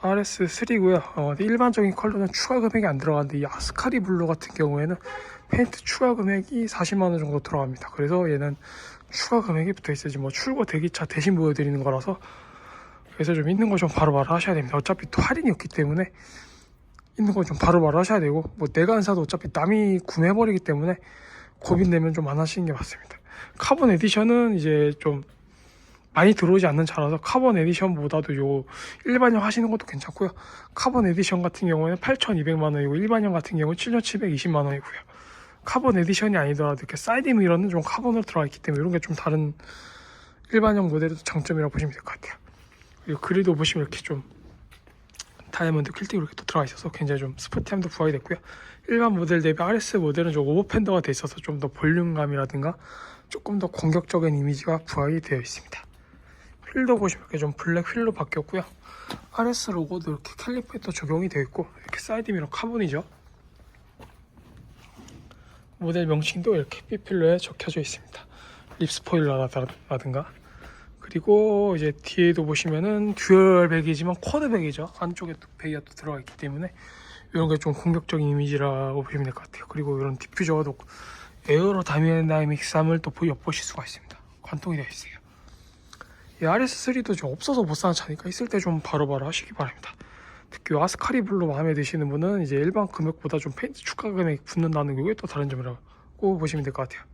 RS3고요. 어, 일반적인 컬러는 추가 금액이 안 들어가는데 이 아스카리 블루 같은 경우에는 페인트 추가 금액이 40만 원 정도 들어갑니다. 그래서 얘는 추가 금액이 붙어 있어야지 뭐 출고 대기차 대신 보여드리는 거라서 그래서 좀 있는 거 좀 바로바로 하셔야 됩니다. 어차피 또 할인이 없기 때문에 있는 거 좀 바로바로 하셔야 되고 뭐 내가 안 사도 어차피 남이 구매해버리기 때문에 고민되면 좀 안 하시는 게 맞습니다. 카본 에디션은 이제 좀 많이 들어오지 않는 차라서 카본 에디션보다도 요 일반형 하시는 것도 괜찮고요. 카본 에디션 같은 경우에는 8,200만 원이고 일반형 같은 경우는 7,720만 원이고요. 카본 에디션이 아니더라도 이렇게 사이드 미러는 좀 카본으로 들어가 있기 때문에 이런 게 좀 다른 일반형 모델의 장점이라고 보시면 될 것 같아요. 그리고 그릴도 보시면 이렇게 좀 다이아몬드 퀼팅이 이렇게 또 들어가 있어서 굉장히 좀 스포티함도 부각이 됐고요. 일반 모델 대비 RS 모델은 좀 오버팬더가 돼 있어서 좀 더 볼륨감이라든가 조금 더 공격적인 이미지가 부각이 되어 있습니다. 휠도 보시면 이렇게 좀 블랙 휠로 바뀌었고요. RS 로고도 이렇게 캘리퍼에 또 적용이 되어 있고 이렇게 사이드 미러 카본이죠. 모델 명칭도 이렇게 B필러에 적혀져 있습니다. 립 스포일러라든가 그리고 이제 뒤에도 보시면은 듀얼 백이지만 쿼드 백이죠. 안쪽에 또 베이가 또 들어가 있기 때문에 이런 게 좀 공격적인 이미지라고 보시면 될 것 같아요. 그리고 이런 디퓨저도 에어로 다이내믹스함을 또 엿보실 수가 있습니다. 관통이 되어 있어요. 이 RS3도 좀 없어서 못 사는 차니까 있을 때 좀 바로바로 하시기 바랍니다. 특히 아스카리 블루 마음에 드시는 분은 이제 일반 금액보다 좀 페인트 추가 금액이 붙는다는 게 또 다른 점이라고 보시면 될 것 같아요.